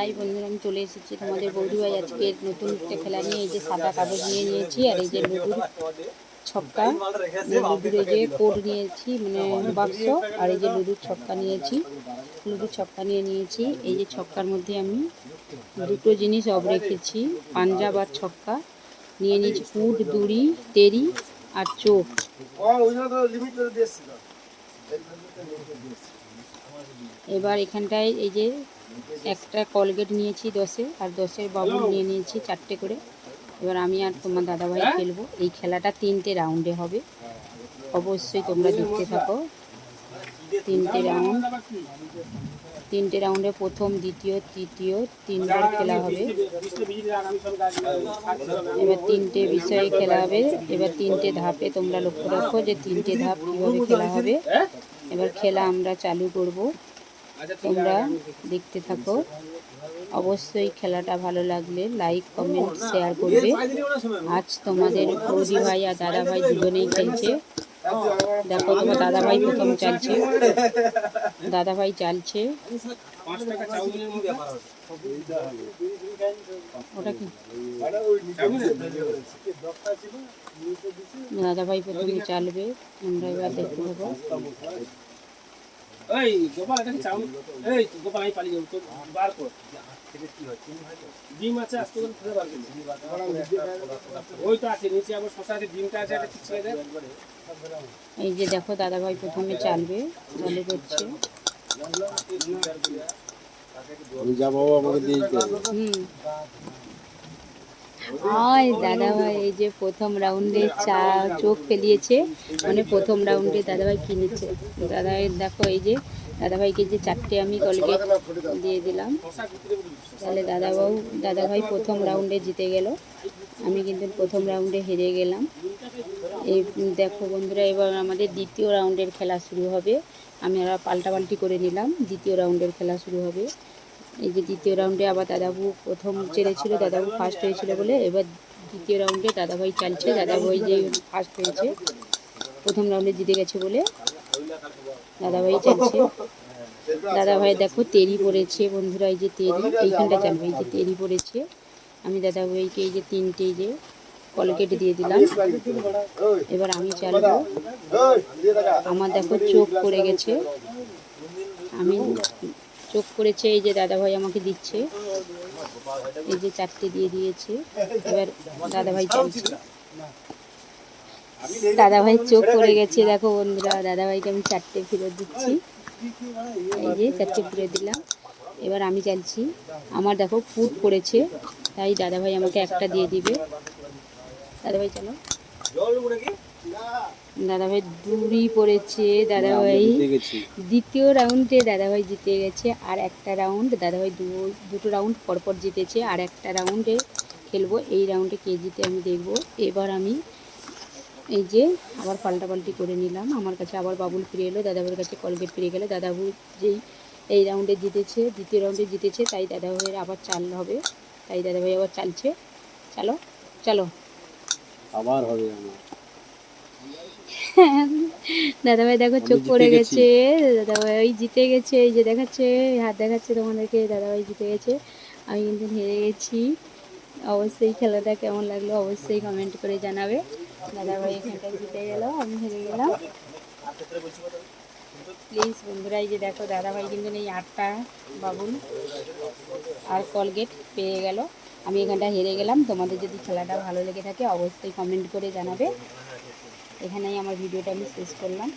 High বন্ধুরা, আমি চলে এসেছি তোমাদের বৌদি ভাই আজকে নতুন একটা খেলা নিয়ে, এই যে সাদা কাগজ নিয়ে নিয়েছি আর এই যে লুডুর ছক্কা। লুডুর এই যে কোড নিয়েছি মানে বাক্স, আর এই যে লুডুর ছক্কা নিয়েছি। লুডুর ছক্কা নিয়ে নিয়েছি। এই যে ছক্কার মধ্যে আমি দুটো জিনিস অব রেখেছি, পাঞ্জাব আর ছক্কা। নিয়ে নিয়েছি কুট দুড়ি তেরি আর চোখ। এবার এখানটায় এই যে একটা কলগেট নিয়েছি দশে আর দশের বাবুল নিয়ে নিয়েছি চারটে করে। এবার আমি আর তোমার দাদাভাই খেলব। এই খেলাটা তিনটে রাউন্ডে হবে। অবশ্যই তোমরা দেখতে থাকো। তিনটে রাউন্ড তিনটে রাউন্ডে প্রথম, দ্বিতীয়, তৃতীয়, তিনবার খেলা হবে। এবার তিনটে বিষয়ে খেলা হবে। এবার তিনটে ধাপে তোমরা লক্ষ্য রাখো যে তিনটে ধাপ কীভাবে খেলা হবে। এবার খেলা আমরা চালু করব। তোমরা দেখতে থাকো। অবশ্যই খেলাটা ভালো লাগলে লাইক কমেন্ট শেয়ার করবে। আজ তোমাদের বৌদি ভাই আর দাদা ভাই দুজনেই খেলছে। দেখো তোমার দাদাভাই প্রথম চালছে। দাদাভাই চালছে। ওটা কি? দাদাভাই প্রথমে চালবে, আমরা এবার দেখতে পাবো এই গোপাল এটা কি চাউল। এই গোপাল আমি পালিয়ে যাব। তো বার কর। ডিম আছে আস্তে করে ফেলে বার। ওই তো আছে নিচে আবার শশা আছে ডিমটা আছে ছেড়ে এই যে দেখো দাদা ভাই প্রথমে চালবে চালু করছে। আমি যা বাবা আমাকে দিয়ে হুম। আয় দাদা ভাই এই যে প্রথম রাউন্ডে চা চোখ ফেলিয়েছে মানে প্রথম রাউন্ডে দাদা ভাই কিনেছে দাদা ভাই দেখো এই যে দাদা ভাইকে যে চারটে আমি কলগেট দিয়ে দিলাম, তাহলে দাদাবাবু দাদা ভাই প্রথম রাউন্ডে জিতে গেল। আমি কিন্তু প্রথম রাউন্ডে হেরে গেলাম। এই দেখো বন্ধুরা, এবার আমাদের দ্বিতীয় রাউন্ডের খেলা শুরু হবে। আমি আবার পাল্টাপাল্টি করে নিলাম, দ্বিতীয় রাউন্ডের খেলা শুরু হবে। এই যে দ্বিতীয় রাউন্ডে আবার দাদাবু প্রথম চেড়েছিল দাদাবু ফার্স্ট হয়েছিল বলে। এবার দ্বিতীয় রাউন্ডে দাদাভাই চালছে, দাদাভাই যে ফার্স্ট হয়েছে, প্রথম রাউন্ডে জিতে গেছে বলে দাদাভাই চালছে। দাদাভাই দেখো তেরি পড়েছে বন্ধুরা, এই যে তেরি, এইখানটা চালবে, এই যে তেরি পড়েছে। আমি দাদা ভাইকে এই যে তিনটে যে কলকেট দিয়ে দিলাম। এবার আমি চালবো। আমার দেখো চোখ পড়ে গেছে। আমি চোখ পড়েছে এই যে দাদা ভাই আমাকে দিচ্ছে। এই যে চারটে দিয়ে দিয়েছে। এবার দাদা ভাই চালছে। দাদা ভাই চোখ পড়ে গেছে, দেখো বন্ধুরা দাদা ভাইকে আমি চারটে ফেরত দিচ্ছি। এই যে চারটে ফিরে দিলাম। এবার আমি চালছি আমার দেখো ফুট পড়েছে, তাই দাদাভাই আমাকে একটা দিয়ে দিবে। দাদাভাই, চলো। দাদাভাই দূরই পড়েছে দাদাভাই দ্বিতীয় রাউন্ডে দাদাভাই জিতে গেছে আর একটা রাউন্ড দাদাভাই দুটো রাউন্ড পরপর জিতেছে আর একটা রাউন্ডে খেলব এই রাউন্ডে কে জিতে আমি দেখব। এবার আমি এই যে আবার পাল্টাপাল্টি করে নিলাম আমার কাছে আবার বাবুল ফিরে এলো দাদাভাইয়ের কাছে কলগেট ফিরে গেলে দাদাবু যেই এই রাউন্ডে জিতেছে দ্বিতীয় রাউন্ডে জিতেছে তাই দাদাভাইয়ের আবার চাল হবে তাই দাদাভাই আবার চালছে। চলো চলো। আবার হবে আমার। দাদাভাই দেখো চোখ পড়ে গেছি। দাদাভাই ওই জিতে গেছে এই যে দেখাচ্ছে হাত দেখাচ্ছে তোমাদেরকে দাদাভাই জিতে গেছে। আমি কিন্তু হেরে গেছি। অবশ্যই খেলাটা কেমন লাগল অবশ্যই কমেন্ট করে জানাবে। দাদাভাই এখানটায় জিতে গেল আমি হেরে গেলাম। প্লিজ বন্ধুরা এই যে দেখো দাদাভাই কিন্তু এই আটটা বাবুল আর কলগেট পেয়ে গেল। আমি এখানটা হেরে গেলাম। তোমাদের যদি খেলাটা ভালো লেগে থাকে অবশ্যই কমেন্ট করে জানাবে। এখানেই আমার ভিডিওটা আমি শেষ করলাম।